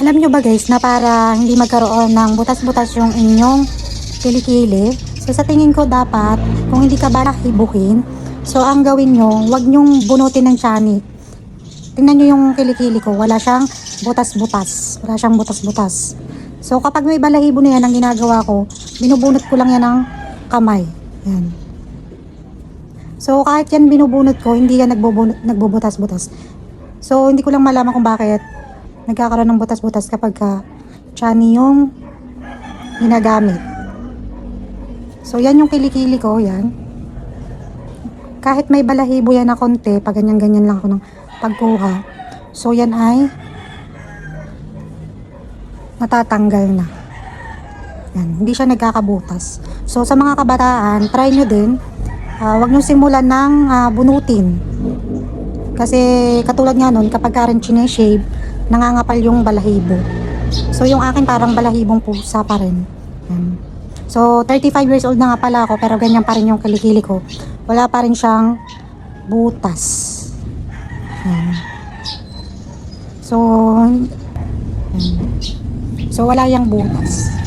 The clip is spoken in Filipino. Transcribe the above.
Alam nyo ba guys na para hindi magkaroon ng butas-butas yung inyong kilikili, so sa tingin ko dapat, kung hindi ka ba hibuhin, so ang gawin nyo, wag nyong bunutin ng tiyanik. Tingnan nyo yung kilikili ko, wala siyang butas-butas. Wala siyang butas-butas. So kapag may balahibo na yan ang ginagawa ko, binubunot ko lang yan ng kamay. Yan. So kahit yan binubunot ko, hindi yan nagbubunot, nagbubutas-butas. So hindi ko lang malaman kung bakit nagkakaroon ng butas-butas kapag ka tiyani yung ginagamit. So yan yung kilikili ko, yan. Kahit may balahibo yan na konti, pag ganyan-ganyan lang ako ng pagkuha. So yan ay natatanggal na. Yan, hindi siya nagkakabutas. So sa mga kabataan, try nyo din. ah, wag nyo simulan ng ah, bunutin. Kasi katulad nga nun, kapag ka rin shave, nangangapal yung balahibo. So yung akin parang balahibong pusa pa rin. Yan. So 35 years old na nga pala ako pero ganyan pa rin yung kilikili ko. Wala pa rin siyang butas. So. So wala yung butas.